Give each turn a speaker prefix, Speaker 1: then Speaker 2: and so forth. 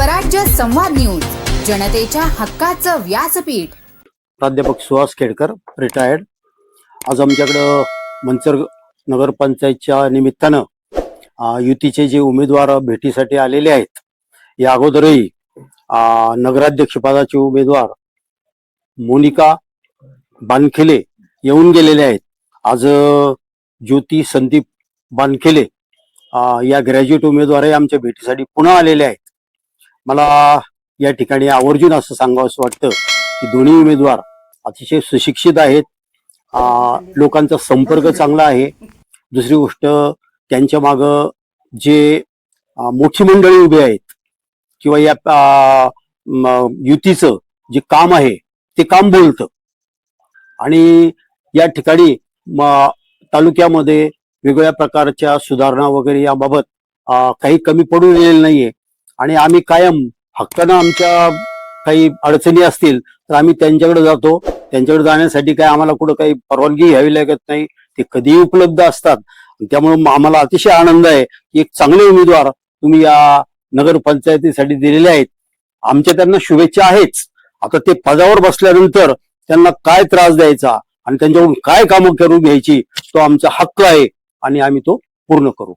Speaker 1: स्वराज्य संवाद न्यूज जनतेच्या हक्काचं व्यासपीठ.
Speaker 2: प्राध्यापक सुहास खेडकर रिटायर्ड आज आमच्याकडं मंचर नगरपंचायतच्या निमित्तानं युतीचे जे उमेदवार भेटीसाठी आलेले आहेत या अगोदरही नगराध्यक्षपदाचे उमेदवार मोनिका बानखेले येऊन गेलेले आहेत. आज ज्योती संदीप बानखेले या ग्रॅज्युएट उमेदवारही आमच्या भेटीसाठी पुन्हा आलेले आहेत. मला या ठिकाणी आवर्जून असं सांगावंसं वाटतं की दोन्ही उमेदवार अतिशय सुशिक्षित आहेत. लोकांचा संपर्क चांगला आहे. दुसरी गोष्ट त्यांच्या माग जे मोठी मंडळी उभी आहेत किंवा या युतीचं जे काम आहे ते काम बोलतं. आणि या ठिकाणी तालुक्यामध्ये वेगवेगळ्या प्रकारच्या सुधारणा वगैरे याबाबत काही कमी पडून दिलेलं नाहीये. आणि आम्ही कायम हक्कानं आमच्या काही अडचणी असतील तर आम्ही त्यांच्याकडे जातो. त्यांच्याकडे जाण्यासाठी काय आम्हाला कुठं काही परवानगी घ्यावी लागत नाही. ते कधीही उपलब्ध असतात. त्यामुळे आम्हाला अतिशय आनंद आहे की एक चांगले उमेदवार तुम्ही या नगरपंचायतीसाठी दिलेले आहेत. आमच्या त्यांना शुभेच्छा आहेच. आता ते पदावर बसल्यानंतर त्यांना काय त्रास द्यायचा आणि त्यांच्याकडून काय कामं करून घ्यायची तो आमचा हक्क आहे आणि आम्ही तो पूर्ण करू.